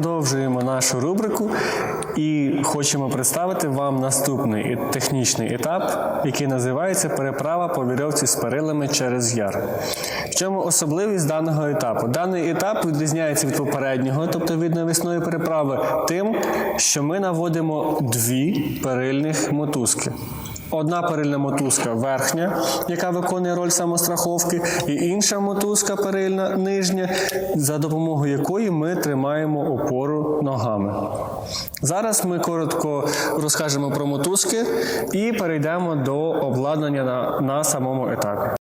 продовжуємо нашу рубрику і хочемо представити вам наступний технічний етап, який називається переправа по вірьовці з перилами через яр. В чому особливість даного етапу? Даний етап відрізняється від попереднього, тобто від навісної переправи, тим, що ми наводимо дві перильних мотузки. Одна перильна мотузка верхня, яка виконує роль самостраховки, і інша мотузка перильна нижня, за допомогою якої ми тримаємо опору ногами. Зараз ми коротко розкажемо про мотузки і перейдемо до обладнання на, на самому етапі.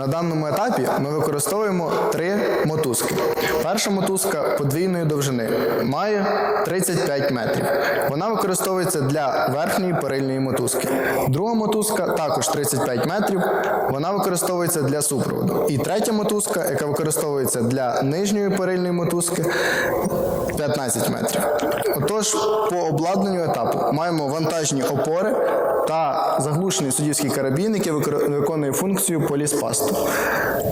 На даному етапі ми використовуємо три мотузки. Перша мотузка подвійної довжини має 35 метрів. Вона використовується для верхньої перильної мотузки. Друга мотузка також 35 метрів. Вона використовується для супроводу. І третя мотузка, яка використовується для нижньої перильної мотузки, 15 метрів. Отож, по обладнанню етапу маємо вантажні опори та заглушений суддівський карабін, який виконує функцію поліспасту,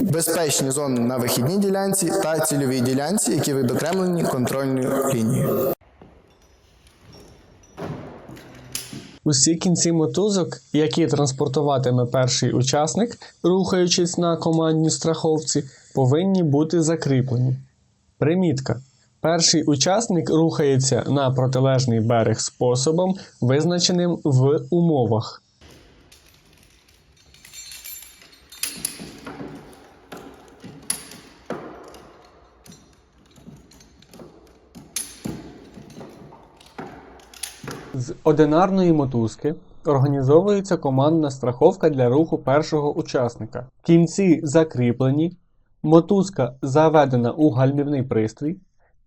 безпечні зони на вихідній ділянці та цільовій ділянці, які відокремлені контрольною лінією. Усі кінці мотузок, які транспортуватиме перший учасник, рухаючись на командній страховці, повинні бути закріплені. Примітка. Перший учасник рухається на протилежний берег способом, визначеним в умовах. З одинарної мотузки організовується командна страховка для руху першого учасника. Кінці закріплені, мотузка заведена у гальмівний пристрій.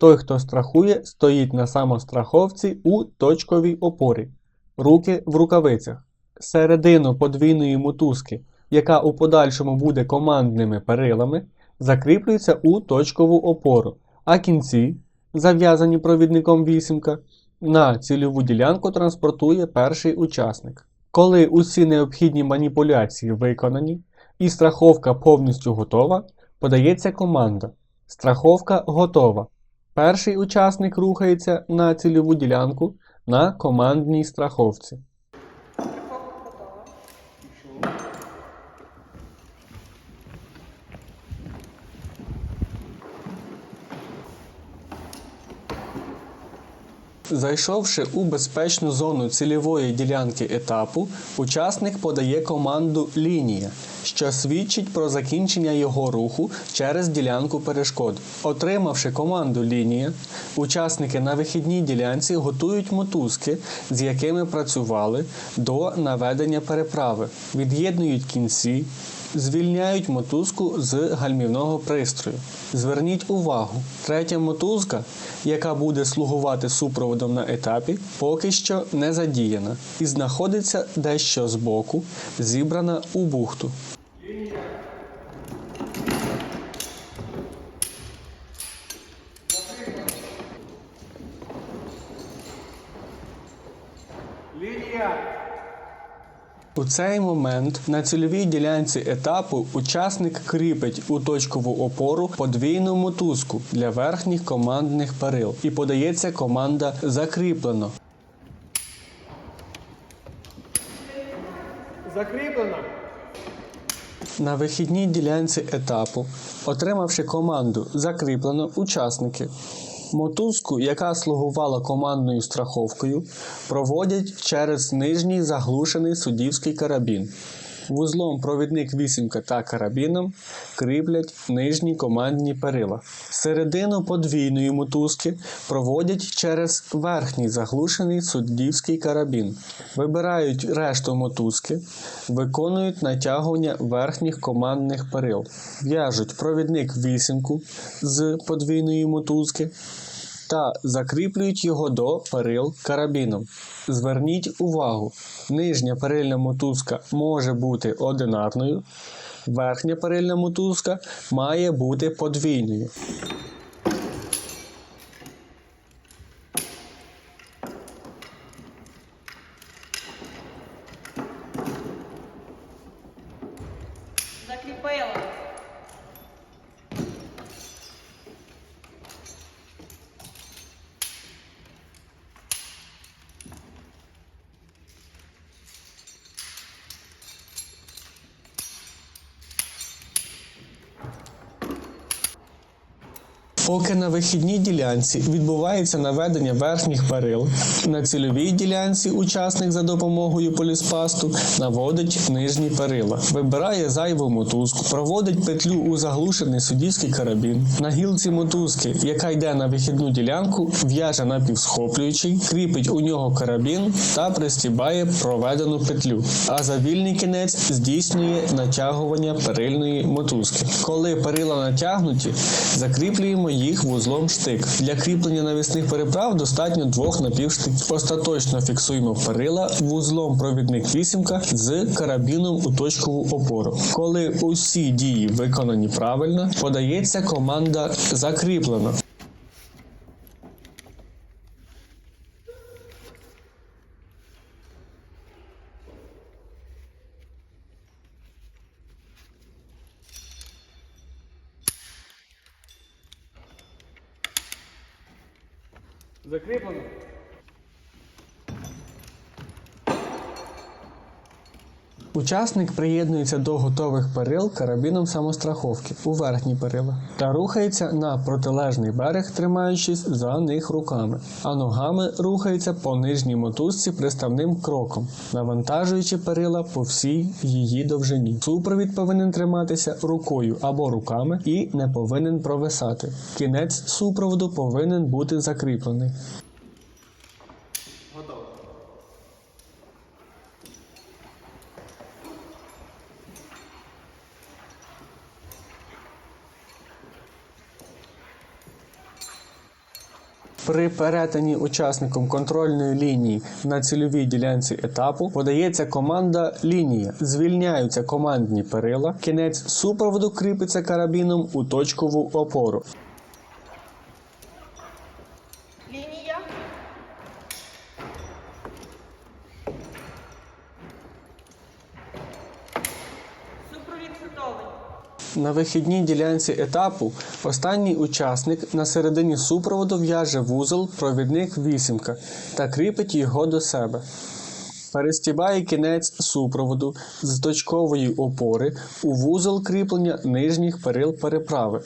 Той, хто страхує, стоїть на самостраховці у точковій опорі, руки в рукавицях. Середину подвійної мотузки, яка у подальшому буде командними перилами, закріплюється у точкову опору, а кінці, зав'язані провідником вісімка, на цільову ділянку транспортує перший учасник. Коли усі необхідні маніпуляції виконані і страховка повністю готова, подається команда. Страховка готова. Перший учасник рухається на цільову ділянку на командній страховці. Зайшовши у безпечну зону цільової ділянки етапу, учасник подає команду лінія, що свідчить про закінчення його руху через ділянку перешкод. Отримавши команду лінія, учасники на вихідній ділянці готують мотузки, з якими працювали до наведення переправи, від'єднують кінці, Звільняють мотузку з гальмівного пристрою. Зверніть увагу, третя мотузка, яка буде слугувати супроводом на етапі, поки що не задіяна і знаходиться дещо збоку, зібрана у бухту. У цей момент на цільовій ділянці етапу учасник кріпить у точкову опору подвійну мотузку для верхніх командних перил і подається команда закріплено. Закріплено. На вихідній ділянці етапу, отримавши команду закріплено учасники. Мотузку, яка слугувала командною страховкою, проводять через нижній заглушений суддівський карабін. Вузлом провідник вісімка та карабіном кріплять нижні командні перила. Середину подвійної мотузки проводять через верхній заглушений суддівський карабін. Вибирають решту мотузки, виконують натягування верхніх командних перил, в'яжуть провідник вісімку з подвійної мотузки та закріплюють його до перил карабіном. Зверніть увагу, нижня перильна мотузка може бути одинарною, верхня перильна мотузка має бути подвійною. Поки на вихідній ділянці відбувається наведення верхніх перил, на цільовій ділянці учасник за допомогою поліспасту наводить нижні перила, вибирає зайву мотузку, проводить петлю у заглушений суддівський карабін. На гілці мотузки, яка йде на вихідну ділянку, в'яже напівсхоплюючий, кріпить у нього карабін та пристібає проведену петлю. А за вільний кінець здійснює натягування перильної мотузки. Коли перила натягнуті, закріплюємо їх вузлом штик. Для кріплення навісних переправ достатньо двох напівштиків. Остаточно фіксуємо перила вузлом провідник вісімка з карабіном у точкову опору. Коли усі дії виконані правильно, подається команда закріплено. Закріплено. Учасник приєднується до готових перил карабіном самостраховки у верхні перила та рухається на протилежний берег, тримаючись за них руками, а ногами рухається по нижній мотузці приставним кроком, навантажуючи перила по всій її довжині. Супровід повинен триматися рукою або руками і не повинен провисати. Кінець супроводу повинен бути закріплений. При перетині учасником контрольної лінії на цільовій ділянці етапу подається команда лінія, звільняються командні перила, кінець супроводу кріпиться карабіном у точкову опору. Лінія. Супровід готовий. На вихідній ділянці етапу останній учасник на середині супроводу в'яже вузол провідник вісімка та кріпить його до себе. Перестібає кінець супроводу з точкової опори у вузол кріплення нижніх перил переправи.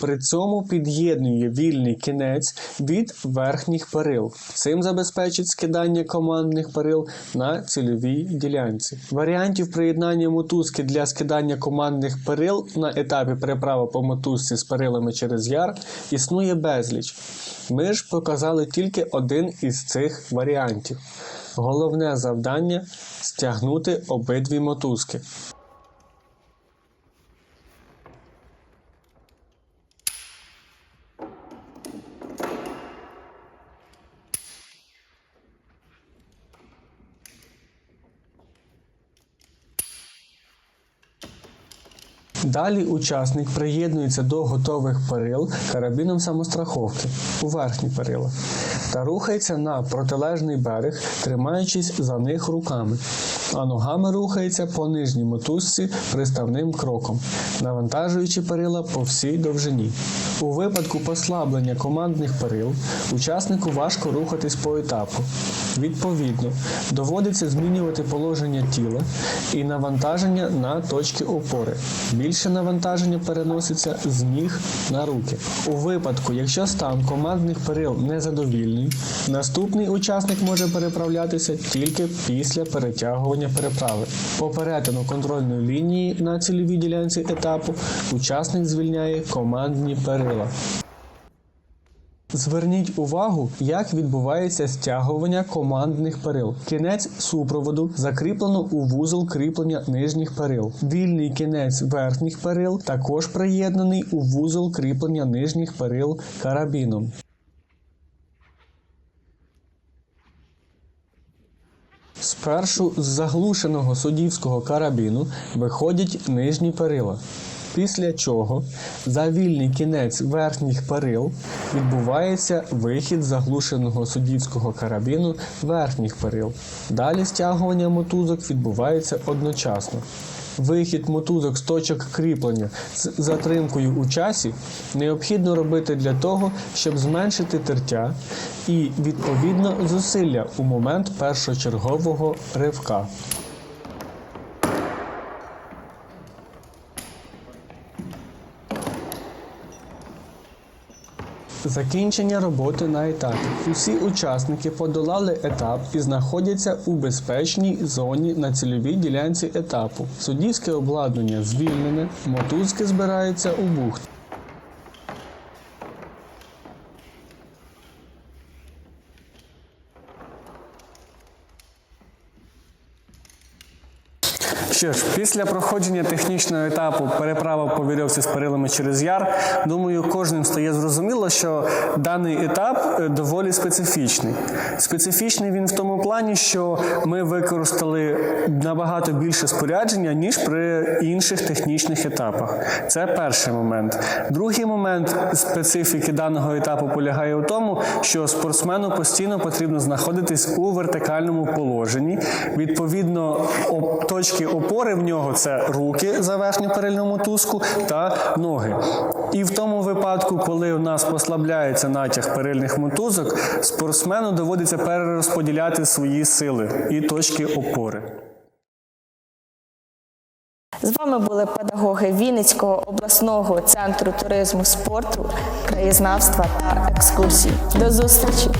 При цьому під'єднує вільний кінець від верхніх перил. Цим забезпечить скидання командних перил на цільовій ділянці. Варіантів приєднання мотузки для скидання командних перил на етапі переправи по мотузці з перилами через яр існує безліч. Ми ж показали тільки один із цих варіантів. Головне завдання стягнути обидві мотузки. Далі учасник приєднується до готових перил карабіном самостраховки у верхні перила та рухається на протилежний берег, тримаючись за них руками, а ногами рухається по нижній мотузці приставним кроком, навантажуючи перила по всій довжині. У випадку послаблення командних перил учаснику важко рухатись по етапу. Відповідно, доводиться змінювати положення тіла і навантаження на точки опори. Більше навантаження переноситься з ніг на руки. У випадку, якщо стан командних перил незадовільний, наступний учасник може переправлятися тільки після перетягування переправи. По перетину контрольної лінії на цільовій ділянці етапу учасник звільняє командні перила. Зверніть увагу, як відбувається стягування командних перил. Кінець супроводу закріплено у вузол кріплення нижніх перил. Вільний кінець верхніх перил також приєднаний у вузол кріплення нижніх перил карабіном. Спершу з заглушеного суддівського карабіну виходять нижні перила. Після чого за вільний кінець верхніх перил відбувається вихід заглушеного суддівського карабіну верхніх перил. Далі стягування мотузок відбувається одночасно. Вихід мотузок з точок кріплення з затримкою у часі необхідно робити для того, щоб зменшити тертя і відповідно зусилля у момент першочергового ривка. Закінчення роботи на етапі. Усі учасники подолали етап і знаходяться у безпечній зоні на цільовій ділянці етапу. Суддівське обладнання звільнене, мотузки збираються у бухті. Що ж, після проходження технічного етапу переправа по вірьовці з перилами через яр, думаю, кожним стає зрозуміло, що даний етап е, доволі специфічний. Специфічний він в тому плані, що ми використали набагато більше спорядження, ніж при інших технічних етапах. Це перший момент. Другий момент специфіки даного етапу полягає в тому, що спортсмену постійно потрібно знаходитись у вертикальному положенні. Відповідно, точки опори в нього це руки за верхню перильну мотузку та ноги. І в тому випадку, коли у нас послабляється натяг перильних мотузок, спортсмену доводиться перерозподіляти свої сили і точки опори. З вами були педагоги Вінницького обласного центру туризму, спорту, краєзнавства та екскурсій. До зустрічі!